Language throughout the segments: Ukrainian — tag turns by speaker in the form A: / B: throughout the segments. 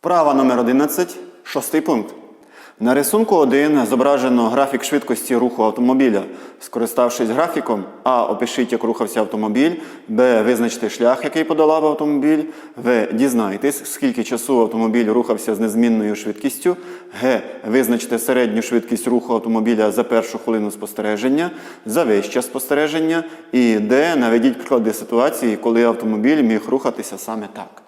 A: Вправа номер 11, шостий пункт. На рисунку 1 зображено графік швидкості руху автомобіля. Скориставшись графіком, А. Опишіть, як рухався автомобіль, Б. Визначте шлях, який подолав автомобіль, В. Дізнайтесь, скільки часу автомобіль рухався з незмінною швидкістю, Г. Визначте середню швидкість руху автомобіля за першу хвилину спостереження, за весь час спостереження. І Д. Наведіть приклади ситуації, коли автомобіль міг рухатися саме так.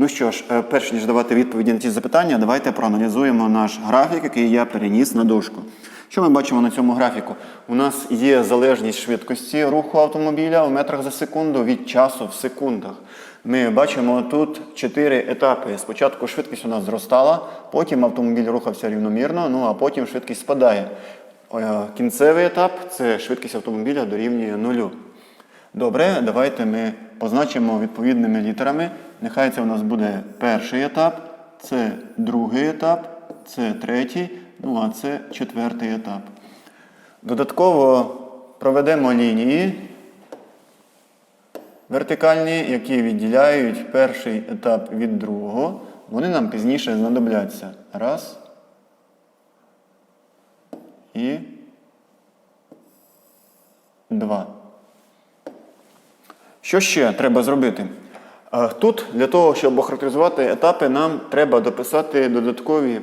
A: Ну що ж, е, перш ніж давати відповіді на ці запитання, давайте проаналізуємо наш графік, який я переніс на дошку. Що ми бачимо на цьому графіку? У нас є залежність швидкості руху автомобіля в метрах за секунду від часу в секундах. Ми бачимо тут чотири етапи. Спочатку швидкість у нас зростала, потім автомобіль рухався рівномірно, ну а потім швидкість спадає. Е, Кінцевий етап це швидкість автомобіля дорівнює нулю. Добре, давайте ми позначимо відповідними літерами. Нехай це у нас буде перший етап, це другий етап, це третій, ну а це четвертий етап. Додатково проведемо лінії вертикальні, які відділяють перший етап від другого. Вони нам пізніше знадобляться. Раз. І два. Що ще треба зробити? Е, Тут для того, щоб охарактеризувати етапи, нам треба дописати додаткові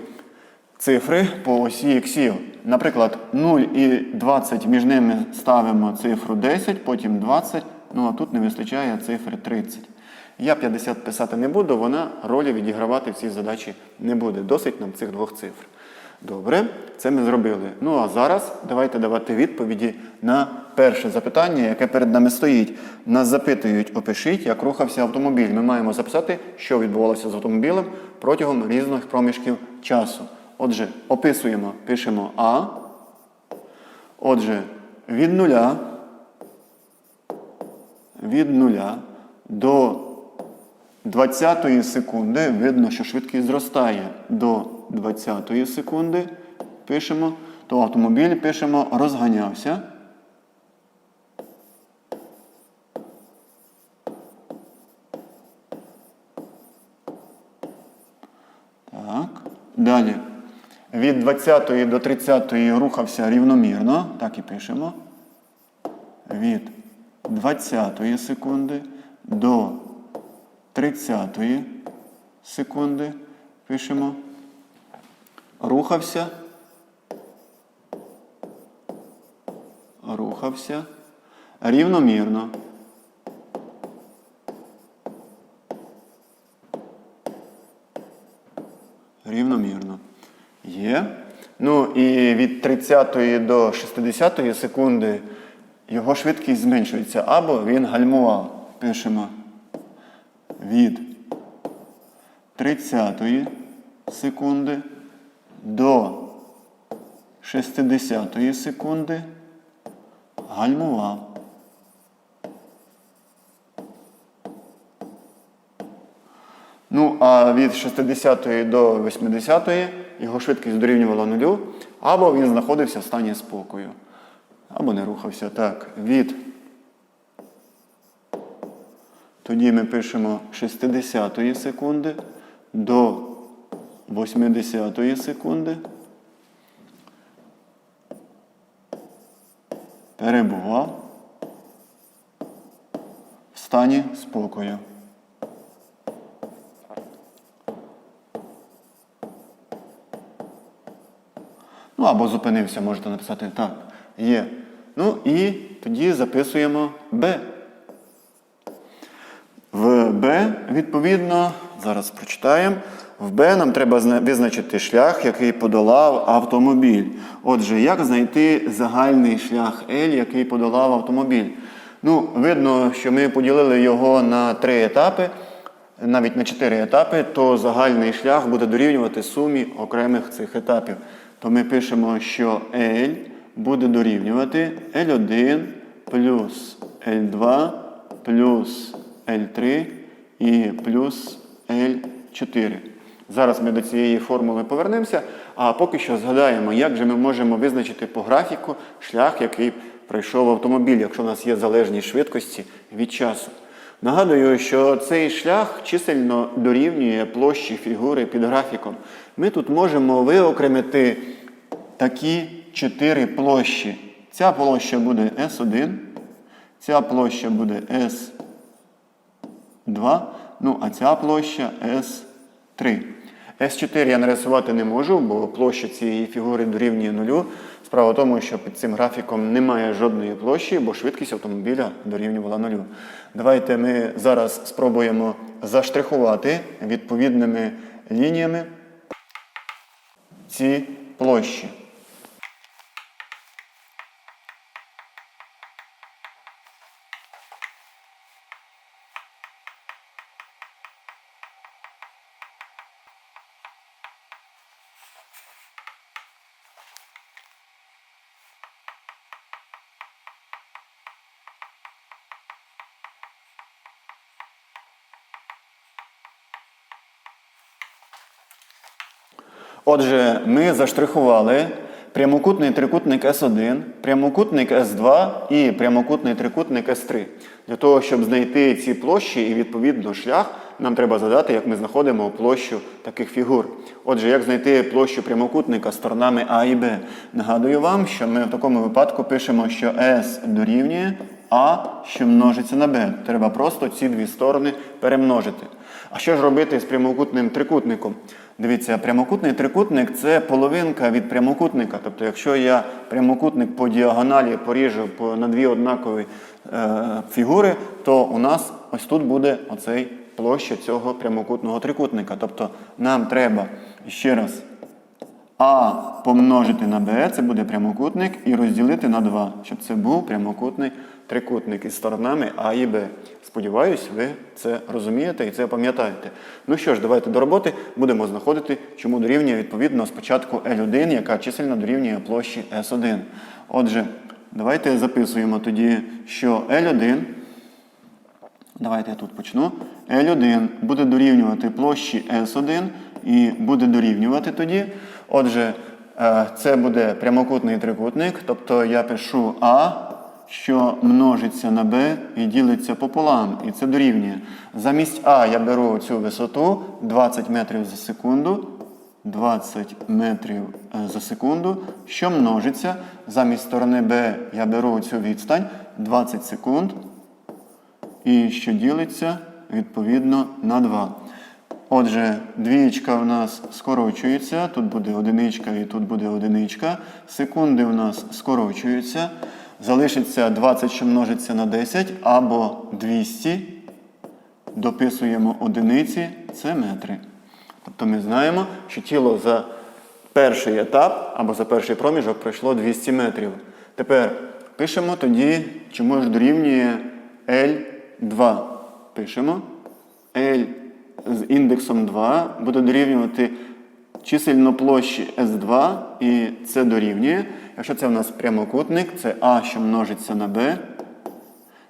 A: цифри по осі іксів. Наприклад, 0 і 20 між ними ставимо цифру 10, потім 20, ну а тут не вистачає цифри 30. Я 50 писати не буду, вона ролі відігравати в цій задачі не буде. Досить нам цих двох цифр. Добре, це ми зробили. Ну а зараз давайте давати відповіді на перше запитання, яке перед нами стоїть. Нас запитують, опишіть, як рухався автомобіль. Ми маємо записати, що відбувалося з автомобілем протягом різних проміжків часу. Отже, описуємо, пишемо А. Отже, від нуля, від нуля до 20 секунди видно, що швидкість зростає до 20 секунди. Пишемо, то автомобіль пишемо розганявся. Так. Далі. Від 20 до 30 рухався рівномірно. Так і пишемо. Від 20 секунди до 30 секунди пишемо. Рухався. Рухався. Рівномірно. Рівномірно. Є. Ну і від 30 до 60 секунди його швидкість зменшується. Або він гальмував. Пишемо від 30 секунди до 60 секунди гальмував. Ну, а від 60 до 80 його швидкість дорівнювала нулю, або він знаходився в стані спокою, або не рухався. Так, від тоді ми пишемо 60 секунди до 80 секунди. Перебував в стані спокою. Ну або зупинився, можете написати так. Є. Ну і тоді записуємо Б. В Б, відповідно, зараз прочитаємо. В Б нам треба визначити шлях, який подолав автомобіль. Отже, як знайти загальний шлях L, який подолав автомобіль? Ну, видно, що ми поділили його на три етапи, навіть на чотири етапи, то загальний шлях буде дорівнювати сумі окремих цих етапів. То ми пишемо, що L буде дорівнювати L1 плюс L2 плюс L3 і плюс L4. Зараз ми до цієї формули повернемося, а поки що згадаємо, як же ми можемо визначити по графіку шлях, який пройшов автомобіль, якщо у нас є залежність швидкості від часу. Нагадую, що цей шлях чисельно дорівнює площі фігури під графіком. Ми тут можемо виокремити такі чотири площі. Ця площа буде S1, ця площа буде S2, ну а ця площа S3. S4 я нарисувати не можу, бо площа цієї фігури дорівнює нулю. Справа в тому, що під цим графіком немає жодної площі, бо швидкість автомобіля дорівнювала нулю. Давайте ми зараз спробуємо заштрихувати відповідними лініями ці площі. Отже, ми заштрихували прямокутний трикутник С1, прямокутник С2 і прямокутний трикутник С3. Для того, щоб знайти ці площі і відповідно шлях, нам треба задати, як ми знаходимо площу таких фігур. Отже, як знайти площу прямокутника сторонами А і Б. Нагадую вам, що ми в такому випадку пишемо, що С дорівнює А, що множиться на Б. Треба просто ці дві сторони перемножити. А що ж робити з прямокутним трикутником? Дивіться, прямокутний трикутник це половинка від прямокутника. Тобто, якщо я прямокутник по діагоналі поріжу на дві однакові е, фігури, то у нас ось тут буде оцей площа цього прямокутного трикутника. Тобто нам треба ще раз А помножити на Б, це буде прямокутник, і розділити на 2, щоб це був прямокутний трикутник із сторонами А і Б. Сподіваюсь, ви це розумієте і це пам'ятаєте. Ну що ж, давайте до роботи будемо знаходити, чому дорівнює відповідно спочатку L1, яка чисельно дорівнює площі S1. Отже, давайте записуємо тоді, що L1. Давайте я тут почну. L1 буде дорівнювати площі S1 і буде дорівнювати тоді. Отже, е, це буде прямокутний трикутник, тобто я пишу А, що множиться на Б і ділиться пополам. І це дорівнює. Замість А я беру цю висоту 20 метрів за секунду. 20 метрів е, за секунду, що множиться. Замість сторони Б я беру цю відстань 20 секунд і що ділиться відповідно на 2. Отже, двієчка в нас скорочується, тут буде одиничка і тут буде одиничка. Секунди у нас скорочуються. Залишиться 20, що множиться на 10, або 200. Дописуємо одиниці, це метри. Тобто ми знаємо, що тіло за перший етап або за перший проміжок пройшло 200 метрів. Тепер пишемо тоді, чому ж дорівнює L2. Пишемо. L з індексом 2 буде дорівнювати чисельно площі S2 і це дорівнює. Якщо це в нас прямокутник, це А, що множиться на Б.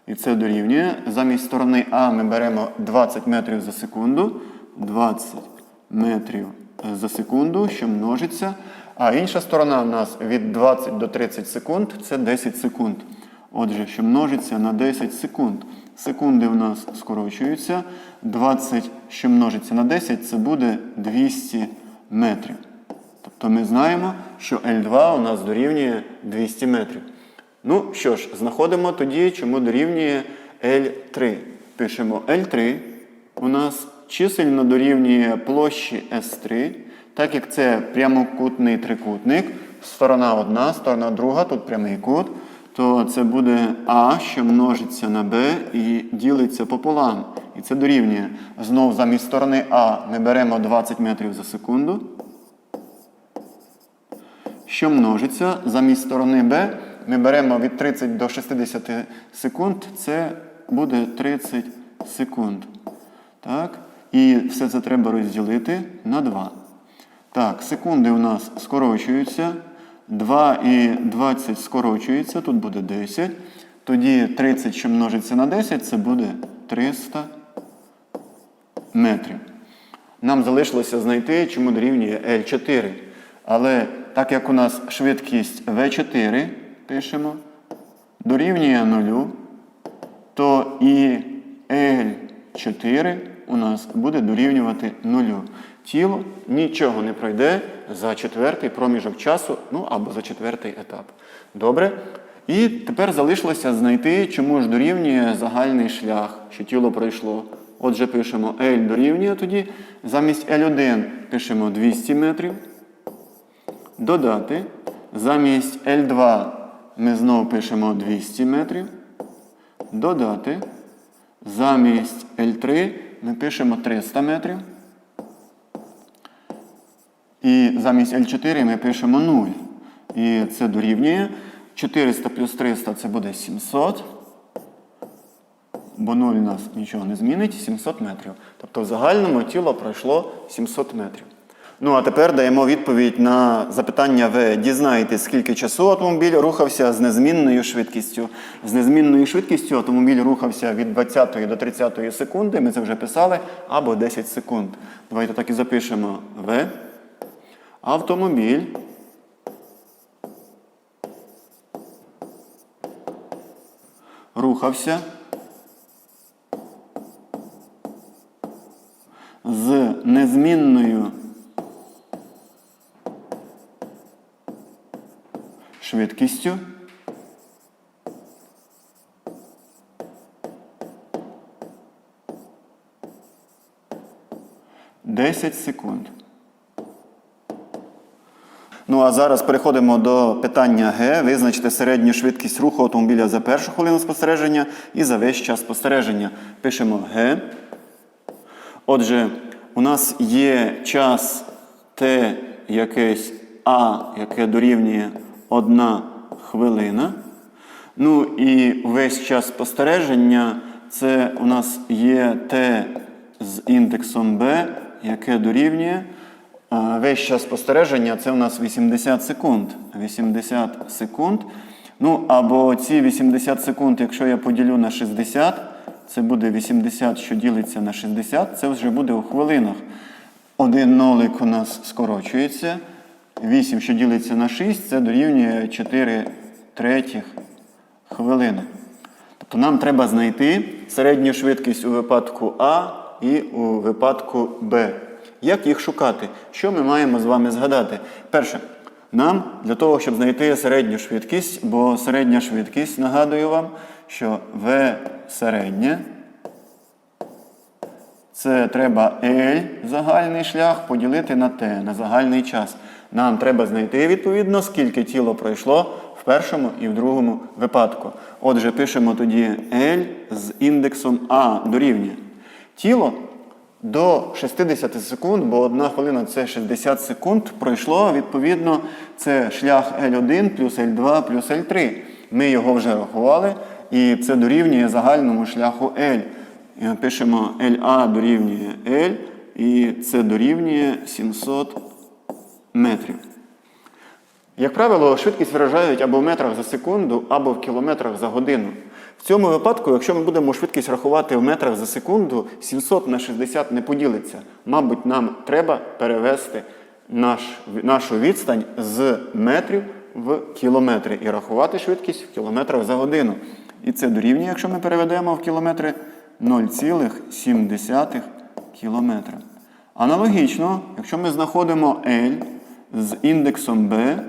A: І це дорівнює. Замість сторони А ми беремо 20 метрів за секунду. 20 метрів за секунду, що множиться. А інша сторона у нас від 20 до 30 секунд це 10 секунд. Отже, що множиться на 10 секунд. Секунди у нас скорочуються. 20, що множиться на 10, це буде 200 метрів. Тобто ми знаємо, що L2 у нас дорівнює 200 метрів. Ну що ж, знаходимо тоді, чому дорівнює L3. Пишемо L3 у нас чисельно дорівнює площі S3, так як це прямокутний трикутник, сторона одна, сторона друга, тут прямий кут, то це буде А, що множиться на Б і ділиться пополам. І це дорівнює. Знов замість сторони А ми беремо 20 метрів за секунду. Що множиться замість сторони Б ми беремо від 30 до 60 секунд, це буде 30 секунд. Так? І все це треба розділити на 2. Так, секунди у нас скорочуються. 2 і 20 скорочується, тут буде 10. Тоді 30, що множиться на 10, це буде 300 метрів. Нам залишилося знайти, чому дорівнює L4. Але так як у нас швидкість V4, пишемо, дорівнює 0, то і L4 у нас буде дорівнювати нулю. Тіло нічого не пройде за четвертий проміжок часу, ну або за четвертий етап. Добре? І тепер залишилося знайти, чому ж дорівнює загальний шлях, що тіло пройшло. Отже, пишемо L дорівнює тоді. Замість L1 пишемо 200 метрів. Додати. Замість L2 ми знову пишемо 200 метрів. Додати. Замість L3 ми пишемо 300 метрів. І замість L4 ми пишемо 0. І це дорівнює. 400 плюс 300 це буде 700. Бо 0 у нас нічого не змінить, 700 метрів. Тобто в загальному тіло пройшло 700 метрів. Ну а тепер даємо відповідь на запитання В. Дізнайтесь, скільки часу автомобіль рухався з незмінною швидкістю. З незмінною швидкістю автомобіль рухався від 20 до 30 секунди, ми це вже писали, або 10 секунд. Давайте так і запишемо В. Автомобіль рухався з незмінною швидкістю Десять секунд. Ну а зараз переходимо до питання Г. Визначте середню швидкість руху автомобіля за першу хвилину спостереження і за весь час спостереження. Пишемо Г. Отже, у нас є час Т якесь А, яке дорівнює 1 хвилина. Ну і весь час спостереження це у нас є Т з індексом B, яке дорівнює. Весь час спостереження це у нас 80 секунд. 80 секунд. Ну, або ці 80 секунд, якщо я поділю на 60, це буде 80, що ділиться на 60, це вже буде у хвилинах. Один нолик у нас скорочується. 8, що ділиться на 6, це дорівнює 4 третіх хвилини. Тобто нам треба знайти середню швидкість у випадку А і у випадку Б. Як їх шукати? Що ми маємо з вами згадати? Перше, нам для того, щоб знайти середню швидкість, бо середня швидкість, нагадую вам, що В середнє. Це треба L загальний шлях поділити на T, на загальний час. Нам треба знайти відповідно, скільки тіло пройшло в першому і в другому випадку. Отже, пишемо тоді L з індексом А дорівнює. Тіло до 60 секунд, бо одна хвилина це 60 секунд, пройшло, відповідно, це шлях L1 плюс L2 плюс L3. Ми його вже рахували, і це дорівнює загальному шляху L. Пишемо LA дорівнює L, і це дорівнює 700 метрів. Як правило, швидкість виражають або в метрах за секунду, або в кілометрах за годину. В цьому випадку, якщо ми будемо швидкість рахувати в метрах за секунду, 700 на 60 не поділиться. Мабуть, нам треба перевести наш, нашу відстань з метрів в кілометри і рахувати швидкість в кілометрах за годину. І це дорівнює, якщо ми переведемо в кілометри 0,7 кілометра. Аналогічно, якщо ми знаходимо L з індексом B,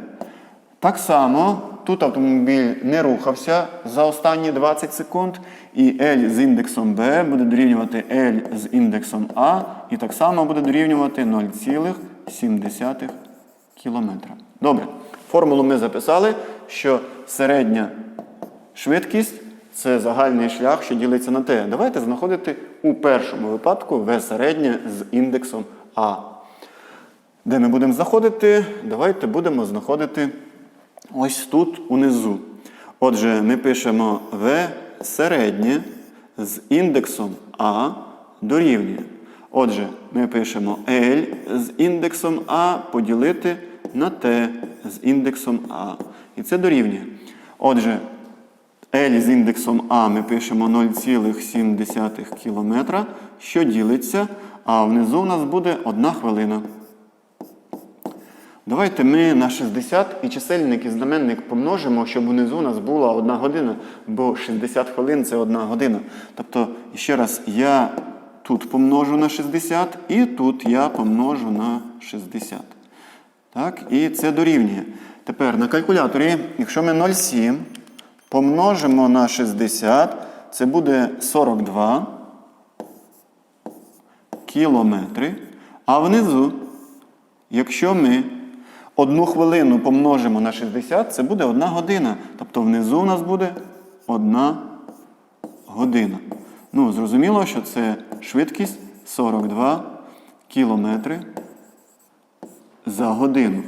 A: так само тут автомобіль не рухався за останні 20 секунд, і L з індексом B буде дорівнювати L з індексом A, і так само буде дорівнювати 0,7 кілометра. Добре, формулу ми записали, що середня швидкість це загальний шлях, що ділиться на Т. Давайте знаходити у першому випадку В середнє з індексом А. Де ми будемо знаходити? Давайте будемо знаходити ось тут унизу. Отже, ми пишемо В середнє з індексом А дорівнює. Отже, ми пишемо L з індексом А поділити на Т з індексом А. І це дорівнює. Отже, L з індексом А ми пишемо 0,7 км, що ділиться, а внизу у нас буде 1 хвилина. Давайте ми на 60 і чисельник і знаменник помножимо, щоб унизу у нас була одна година, бо 60 хвилин це одна година. Тобто, ще раз, я тут помножу на 60 і тут я помножу на 60. Так, і це дорівнює. Тепер на калькуляторі, якщо ми 0,7 помножимо на 60, це буде 42 кілометри. А внизу, якщо ми одну хвилину помножимо на 60, це буде одна година. Тобто внизу у нас буде одна година. Ну, зрозуміло, що це швидкість 42 кілометри за годину.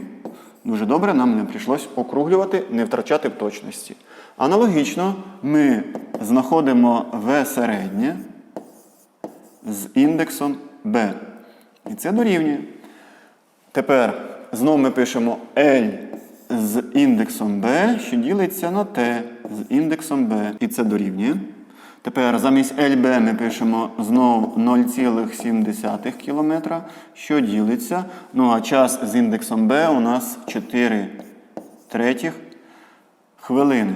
A: Дуже добре, нам не прийшлось округлювати, не втрачати в точності. Аналогічно ми знаходимо В середнє з індексом b. І це дорівнює. Тепер знову ми пишемо L з індексом b, що ділиться на t з індексом b. І це дорівнює. Тепер замість LB ми пишемо знову 0,7 км, що ділиться. Ну а час з індексом b у нас 4 третіх хвилини.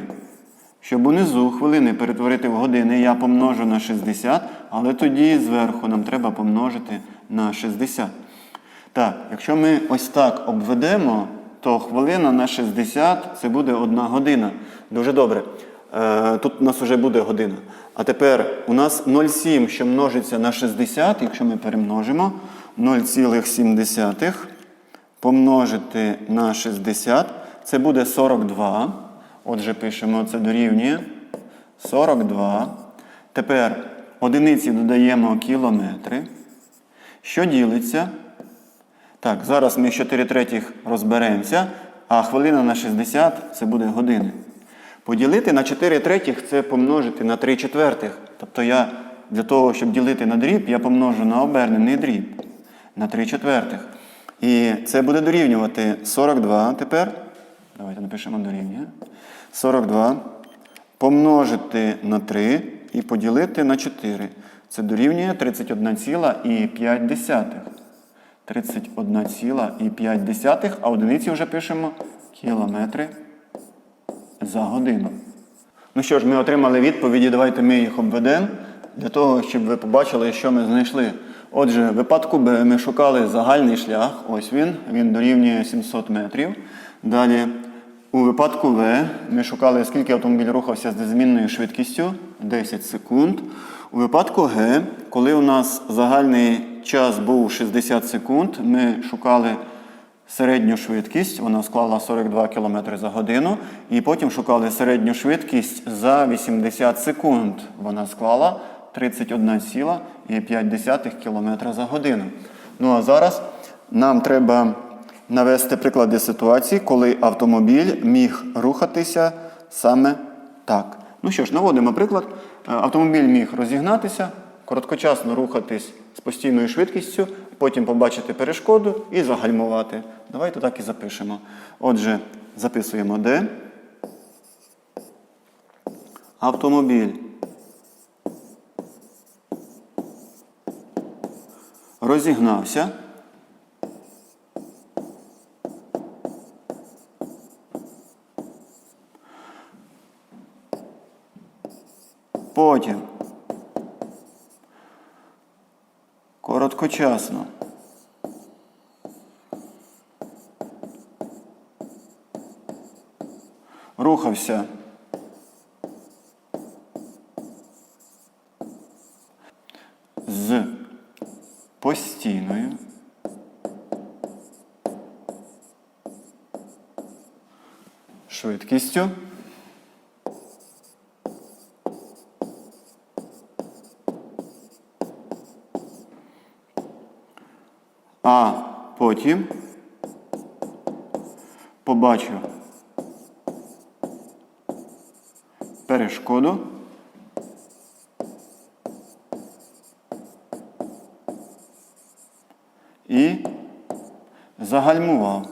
A: Щоб унизу хвилини перетворити в години, я помножу на 60, але тоді зверху нам треба помножити на 60. Так, якщо ми ось так обведемо, то хвилина на 60 це буде одна година. Дуже добре. Е, Тут у нас вже буде година. А тепер у нас 0,7, що множиться на 60, якщо ми перемножимо 0,7 помножити на 60, це буде 42. Отже, пишемо це дорівнює 42. Тепер одиниці додаємо кілометри. Що ділиться? Так, зараз ми з 4 третіх розберемося, а хвилина на 60 це буде години. Поділити на 4 третіх це помножити на 3 четвертих. Тобто я для того, щоб ділити на дріб, я помножу на обернений дріб на 3 четвертих. І це буде дорівнювати 42 тепер. Давайте напишемо дорівнює. 42 помножити на 3 і поділити на 4. Це дорівнює 31,5. 31,5, а одиниці вже пишемо кілометри за годину. Ну що ж, ми отримали відповіді, давайте ми їх обведемо для того, щоб ви побачили, що ми знайшли. Отже, в випадку Б ми шукали загальний шлях, ось він, він дорівнює 700 метрів. Далі, у випадку В ми шукали, скільки автомобіль рухався з незмінною швидкістю 10 секунд. У випадку Г, коли у нас загальний час був 60 секунд, ми шукали середню швидкість, вона склала 42 км за годину, і потім шукали середню швидкість за 80 секунд. Вона склала 31,5 км за годину. Ну а зараз нам треба навести приклади ситуації, коли автомобіль міг рухатися саме так. Ну що ж, наводимо приклад. Е, Автомобіль міг розігнатися, короткочасно рухатись з постійною швидкістю, потім побачити перешкоду і загальмувати. Давайте так і запишемо. Отже, записуємо де. Автомобіль. Розігнався. Потім короткочасно. Рухався. А потім побачу перешкоду. І загальмував.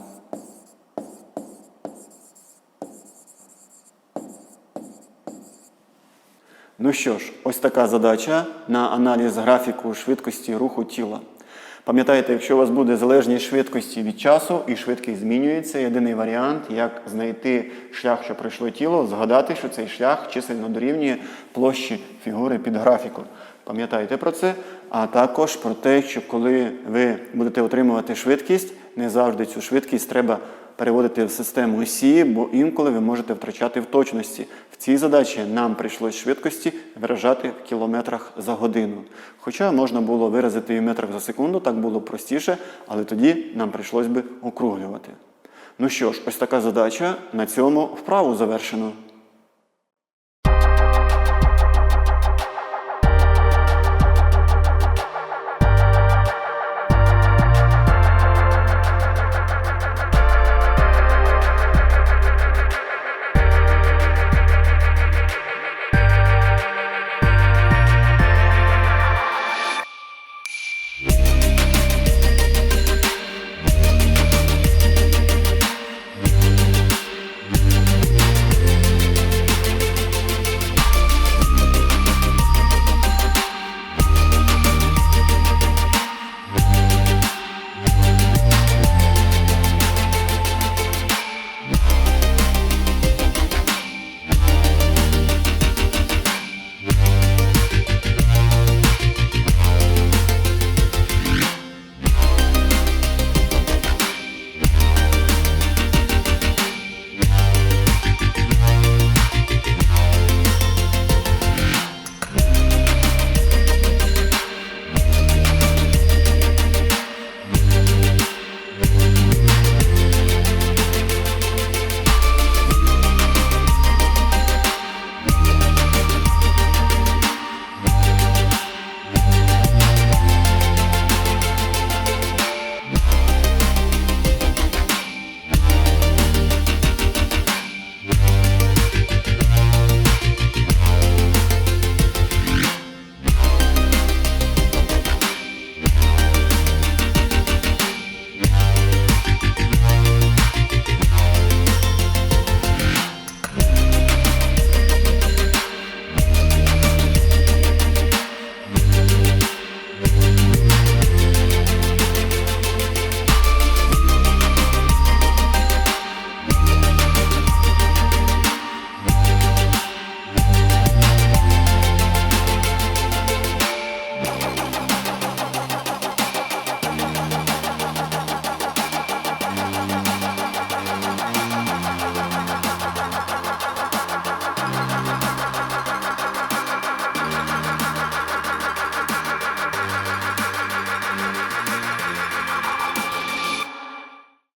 A: Ну що ж, ось така задача на аналіз графіку швидкості руху тіла. Пам'ятайте, якщо у вас буде залежність швидкості від часу і швидкість змінюється, єдиний варіант, як знайти шлях, що пройшло тіло, згадати, що цей шлях чисельно дорівнює площі фігури під графіком. Пам'ятайте про це, а також про те, що коли ви будете отримувати швидкість, не завжди цю швидкість треба переводити в систему осі, бо інколи ви можете втрачати в точності. В цій задачі нам прийшлось швидкості виражати в кілометрах за годину. Хоча можна було виразити і в метрах за секунду, так було простіше, але тоді нам прийшлось би округлювати. Ну що ж, ось така задача. На цьому вправу завершено.